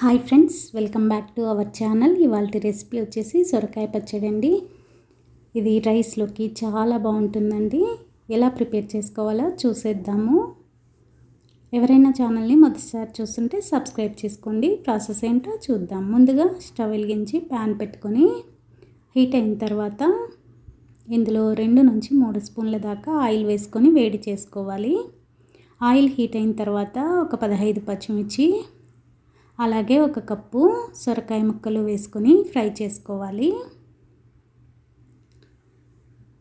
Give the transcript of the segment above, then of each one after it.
Hi friends welcome back to our channel. ఇవాళ recipe వచ్చేసి సొరకాయ పచ్చడి అండి. ఇది రైస్లోకి చాలా బాగుంటుందండి. ఎలా ప్రిపేర్ చేసుకోవాలో చూసేద్దాము. ఎవరైనా ఛానల్ని మొదటిసారి చూస్తుంటే సబ్స్క్రైబ్ చేసుకోండి. ప్రాసెస్ ఏంటో చూద్దాం. ముందుగా స్టవ్ వెలిగించి ప్యాన్ పెట్టుకొని హీట్ అయిన తర్వాత ఇందులో రెండు నుంచి మూడు స్పూన్ల దాకా ఆయిల్ వేసుకొని వేడి చేసుకోవాలి. ఆయిల్ హీట్ అయిన తర్వాత ఒక పదహైదు పచ్చిమిర్చి అలాగే ఒక కప్పు సొరకాయ ముక్కలు వేసుకొని ఫ్రై చేసుకోవాలి.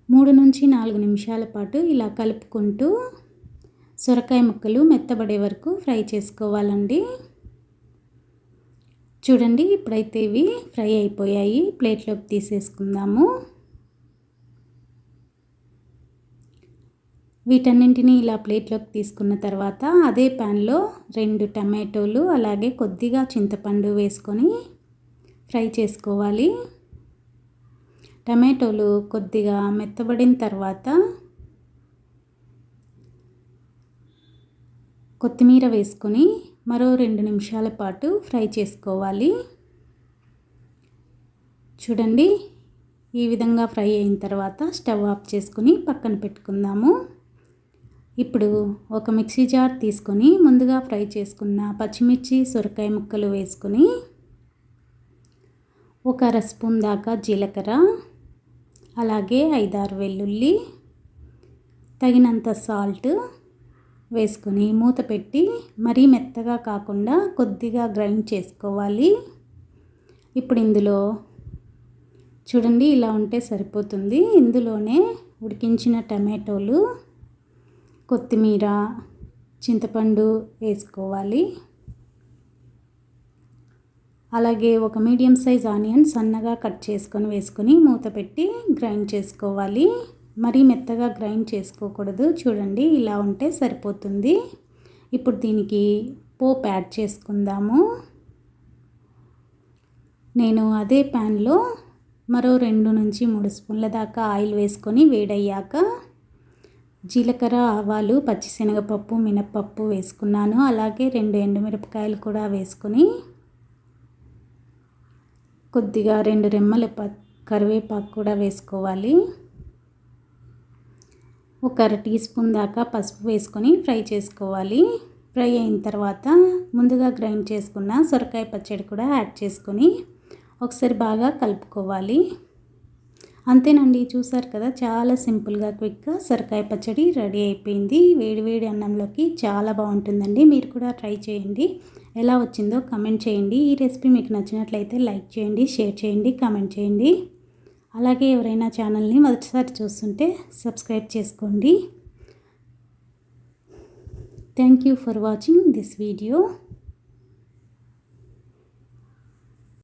మూడు నుంచి నాలుగు నిమిషాల పాటు ఇలా కలుపుకుంటూ సొరకాయ ముక్కలు మెత్తబడే వరకు ఫ్రై చేసుకోవాలండి. చూడండి ఇప్పుడైతే ఇవి ఫ్రై అయిపోయాయి. ప్లేట్లోకి తీసేసుకుందాము. వీటన్నింటినీ ఇలా ప్లేట్లోకి తీసుకున్న తర్వాత అదే ప్యాన్లో రెండు టమాటోలు అలాగే కొద్దిగా చింతపండు వేసుకొని ఫ్రై చేసుకోవాలి. టమాటోలు కొద్దిగా మెత్తబడిన తర్వాత కొత్తిమీర వేసుకొని మరో రెండు నిమిషాల పాటు ఫ్రై చేసుకోవాలి. చూడండి ఈ విధంగా ఫ్రై అయిన తర్వాత స్టవ్ ఆఫ్ చేసుకుని పక్కన పెట్టుకుందాము. ఇప్పుడు ఒక మిక్సీ జార్ తీసుకొని ముందుగా ఫ్రై చేసుకున్న పచ్చిమిర్చి సొరకాయ ముక్కలు వేసుకొని ఒక అర స్పూన్ దాకా జీలకర్ర అలాగే ఐదారు వెల్లుల్లి తగినంత సాల్ట్ వేసుకొని మూత పెట్టి మరీ మెత్తగా కాకుండా కొద్దిగా గ్రైండ్ చేసుకోవాలి. ఇప్పుడు ఇందులో చూడండి ఇలా ఉంటే సరిపోతుంది. ఇందులోనే ఉడికించిన టమాటోలు కొత్తిమీర చింతపండు వేసుకోవాలి. అలాగే ఒక మీడియం సైజ్ ఆనియన్ సన్నగా కట్ చేసుకొని వేసుకొని మూత పెట్టి గ్రైండ్ చేసుకోవాలి. మరీ మెత్తగా గ్రైండ్ చేసుకోకూడదు. చూడండి ఇలా ఉంటే సరిపోతుంది. ఇప్పుడు దీనికి పోప్ యాడ్ చేసుకుందాము. నేను అదే ప్యాన్లో మరో రెండు నుంచి మూడు స్పూన్ల దాకా ఆయిల్ వేసుకొని వేడయ్యాక జీలకర్ర ఆవాలు పచ్చిశనగపప్పు మినప్పప్పు వేసుకున్నాను. అలాగే రెండు ఎండుమిరపకాయలు కూడా వేసుకొని కొద్దిగా రెండు రెమ్మల ప కరివేపాకు కూడా వేసుకోవాలి. ఒక అర టీ స్పూన్ దాకా పసుపు వేసుకొని ఫ్రై చేసుకోవాలి. ఫ్రై అయిన తర్వాత ముందుగా గ్రైండ్ చేసుకున్న సొరకాయ పచ్చడి కూడా యాడ్ చేసుకొని ఒకసారి బాగా కలుపుకోవాలి. అంతేనండి చూసారు కదా చాలా సింపుల్గా క్విక్గా సొరకాయ పచ్చడి రెడీ అయిపోయింది. వేడివేడి అన్నంలోకి చాలా బాగుంటుందండి. మీరు కూడా ట్రై చేయండి. ఎలా వచ్చిందో కమెంట్ చేయండి. ఈ రెసిపీ మీకు నచ్చినట్లయితే లైక్ చేయండి షేర్ చేయండి కమెంట్ చేయండి. అలాగే ఎవరైనా ఛానల్ని మొదటిసారి చూస్తుంటే సబ్స్క్రైబ్ చేసుకోండి. Thank you for watching this video.